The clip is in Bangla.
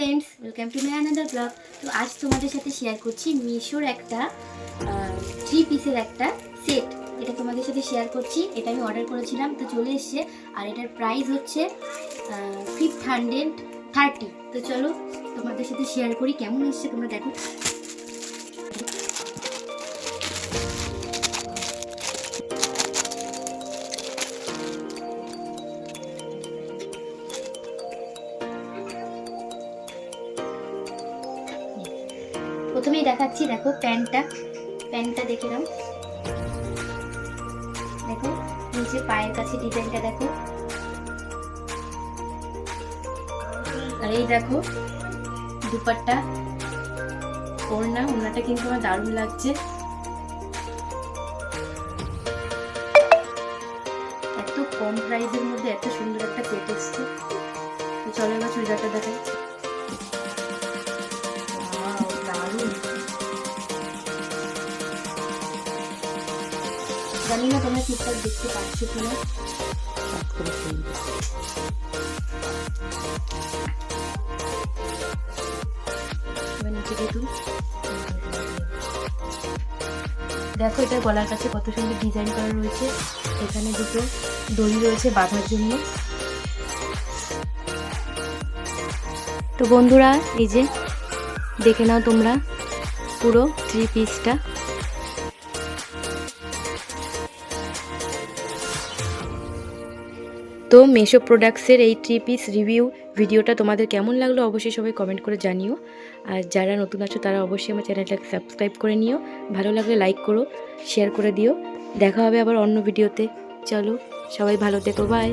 Friends welcome to my another blog তো আজ তোমাদের সাথে শেয়ার করছি মিশোর একটা থ্রি পিসের একটা সেট এটা তোমাদের সাথে শেয়ার করছি, এটা আমি অর্ডার করেছিলাম, তো চলে এসছে। আর এটার প্রাইস হচ্ছে ফিফ হান্ড্রেড থার্টি তো চলো তোমাদের সাথে শেয়ার করি, কেমন এসছে তোমরা দেখো। প্রথমেই দেখাচ্ছি, দেখো প্যান্টটা প্যান্টটা দেখে নাও। দেখো, নিচে পায়ের কাছে ডিজাইনটা দেখো। আর এই দেখো, দুপাট্টা, ওড়না, ওড়নাটা কিন্তু আমার দারুণ লাগছে। এত কম প্রাইসের মধ্যে এত সুন্দর একটা সেট এসছে। তো চলো এবার চুড়িদারটা দেখাই। জানি না তোমরা ঠিকঠাক দেখতে পাচ্ছ কিনা দেখো, এটা গলার কাছে কত সুন্দর ডিজাইন করা রয়েছে। এখানে দুটো দড়ি রয়েছে বাঁধার জন্য। তো বন্ধুরা, এই যে দেখে নাও তোমরা পুরো থ্রি পিসটা তো মেশো প্রোডাক্টসের এই থ্রি পিস রিভিউ ভিডিওটা তোমাদের কেমন লাগল অবশ্যই সবাই কমেন্ট করে জানিও। আর যারা নতুন আছো তারা অবশ্যই আমার চ্যানেলটাকে সাবস্ক্রাইব করে নিও। ভালো লাগলে লাইক করো শেয়ার করে দিও। দেখা হবে আবার অন্য ভিডিওতে। চলো, সবাই ভালো থেকো বাই